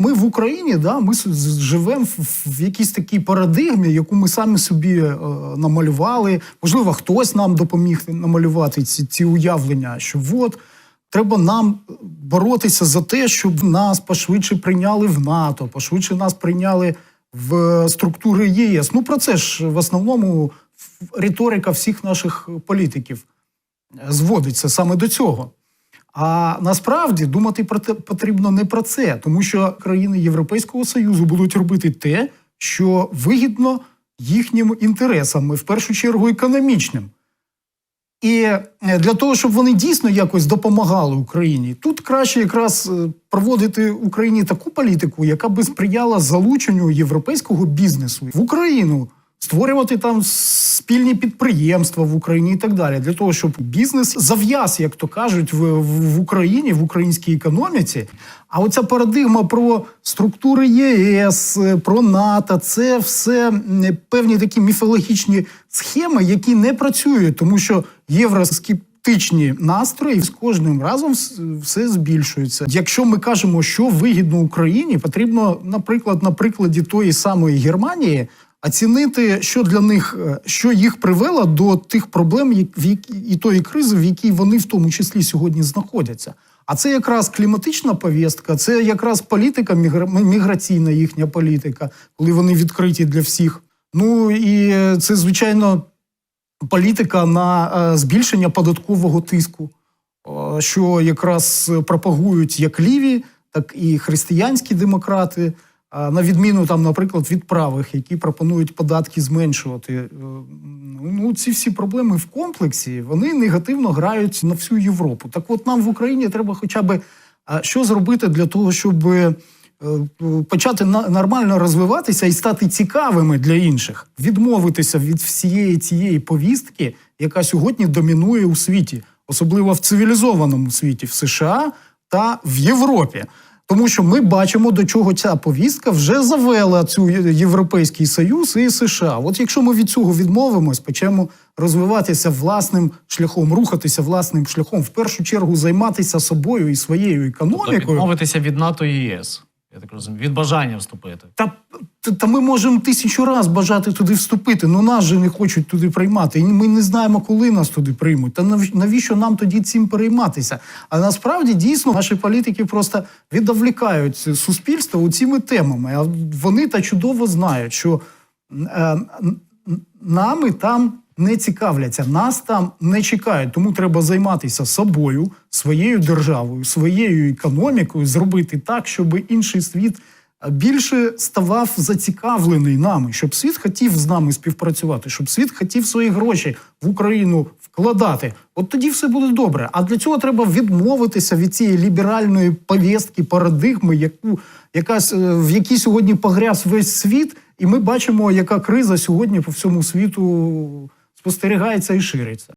Ми в Україні, да, ми живемо в, якійсь такій парадигмі, яку ми самі собі е, намалювали. Можливо, хтось нам допоміг намалювати ці, ці уявлення, що от треба нам боротися за те, щоб нас пошвидше прийняли в НАТО, пошвидше нас прийняли в структури ЄС. Ну про це ж в основному риторика всіх наших політиків зводиться саме до цього. А насправді думати про те потрібно не про це, тому що країни Європейського Союзу будуть робити те, що вигідно їхнім інтересам, в першу чергу економічним. І е, для того, щоб вони дійсно якось допомагали Україні, тут краще якраз е, проводити Україні таку політику, яка би сприяла залученню європейського бізнесу в Україну, створювати там спільні підприємства в Україні і так далі, для того, щоб бізнес зав'яз, як то кажуть, в, в, Україні, в українській економіці. А оця парадигма про структури ЄС, е, про НАТО, це все певні такі міфологічні схеми, які не працюють, тому що євроскептичні настрої з кожним разом все збільшується. Якщо ми кажемо, що вигідно Україні, потрібно, наприклад, на прикладі тої самої Германії. Оцінити, що для них, е, що їх привело до тих проблем, і тої кризи, в якій вони в тому числі сьогодні знаходяться. А це якраз кліматична повістка, це якраз політика, мігра- міграційна їхня політика, коли вони відкриті для всіх. Ну і це, звичайно, політика на е, збільшення податкового тиску, е, що якраз пропагують як ліві, так і християнські демократи. На відміну там, наприклад, від правих, які пропонують податки зменшувати. Е, Ну, ці всі проблеми в комплексі вони негативно грають на всю Європу. Так, от нам в Україні треба хоча б що зробити для того, щоб е, почати нормально розвиватися і стати цікавими для інших, відмовитися від всієї цієї повістки, яка сьогодні домінує у світі, особливо в цивілізованому світі, в США та в Європі. Тому що ми бачимо, до чого ця повістка вже завела цю Європейський Союз і США. От якщо ми від цього відмовимось, почнемо розвиватися власним шляхом, рухатися власним шляхом, в першу чергу займатися собою і своєю Тобто економікою. відмовитися від НАТО і ЄС. Я так розумію, від бажання вступити. Та, та, ми можемо тисячу раз бажати туди вступити. Ну нас же не хочуть туди приймати. І ми не знаємо, коли нас туди приймуть. Та нав- навіщо нам тоді цим перейматися? А насправді дійсно наші політики просто відволікають суспільство цими темами. А вони та чудово знають, що е, нами там не цікавляться, нас там не чекають. Тому треба займатися собою, своєю державою, своєю економікою, зробити так, щоб інший світ більше ставав зацікавлений нами, щоб світ хотів з нами співпрацювати, щоб світ хотів свої гроші в Україну вкладати. От тоді все буде добре. А для цього треба відмовитися від цієї ліберальної повістки, парадигми, яку якась е, в якій сьогодні погряз весь світ, і ми бачимо, яка криза сьогодні по всьому світу спостерігається і шириться.